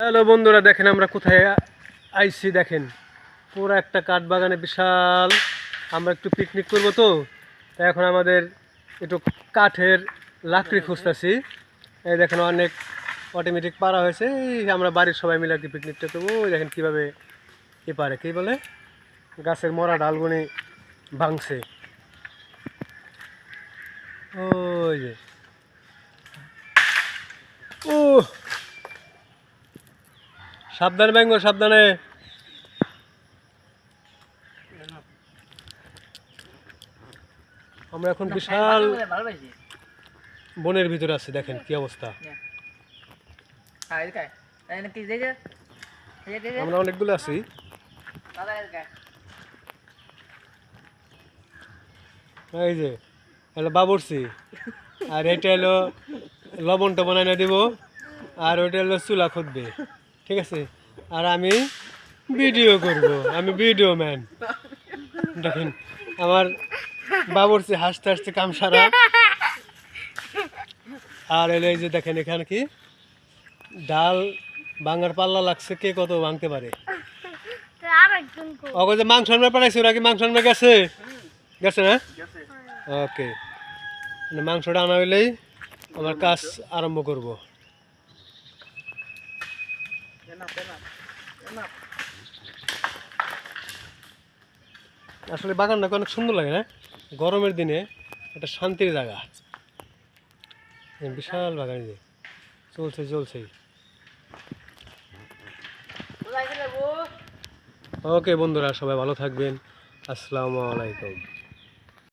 Hello বন্ধুরা, দেখেন আমরা কোথায় আইছি, দেখেন। পুরো একটা কাঠ বাগানে বিশাল। আমরা একটু পিকনিক করব তো এখন আমাদের একটু কাঠের লাকড়ি খুঁজতেছি। এই দেখেন অনেক অটোমেটিক পারা হয়েছে। এই আমরা বাড়ির সবাই মিলে কি পিকনিকটা করব। ওই দেখেন কীভাবে এ পারে, কী বলে? গাছের মরা ডালগুনি ভাঙছে। ওই যে। সাবধানে ব্যাঙ্গ সাবধানে। আমরা এখন বিশাল বনের ভিতরে আছি দেখেন কি অবস্থা। হ্যাঁ আমরা অনেকগুলো আছি। এই যে হলো বাবরসি আর এটা হলো লবণটা বানাই না দিব। আর ওইটা হলো চুলা খুঁজবে ঠিক আছে? আর আমি ভিডিও করব আমি ভিডিও ম্যান দেখেন আমার বাবরসি হাসতে হাসতে কাম সারা। আর এলো যে দেখেন এখানে কি? ডাল ভাঙার পাল্লা লাগছে কে কত ভাঙতে পারে? ওকে যে মাংস আনবার পাঠাইছে ওরা কি মাংস গেছে? গেছে না? ওকে মানে মাংসটা আনা হইলেই আমার কাজ আরম্ভ করব। আসলে বাগানটা অনেক সুন্দর লাগে না? গরমের দিনে একটা শান্তির জায়গা। বিশাল বাগান যে। চলছে চলছেই ওকে বন্ধুরা সবাই ভালো থাকবেন। আসসালামু আলাইকুম।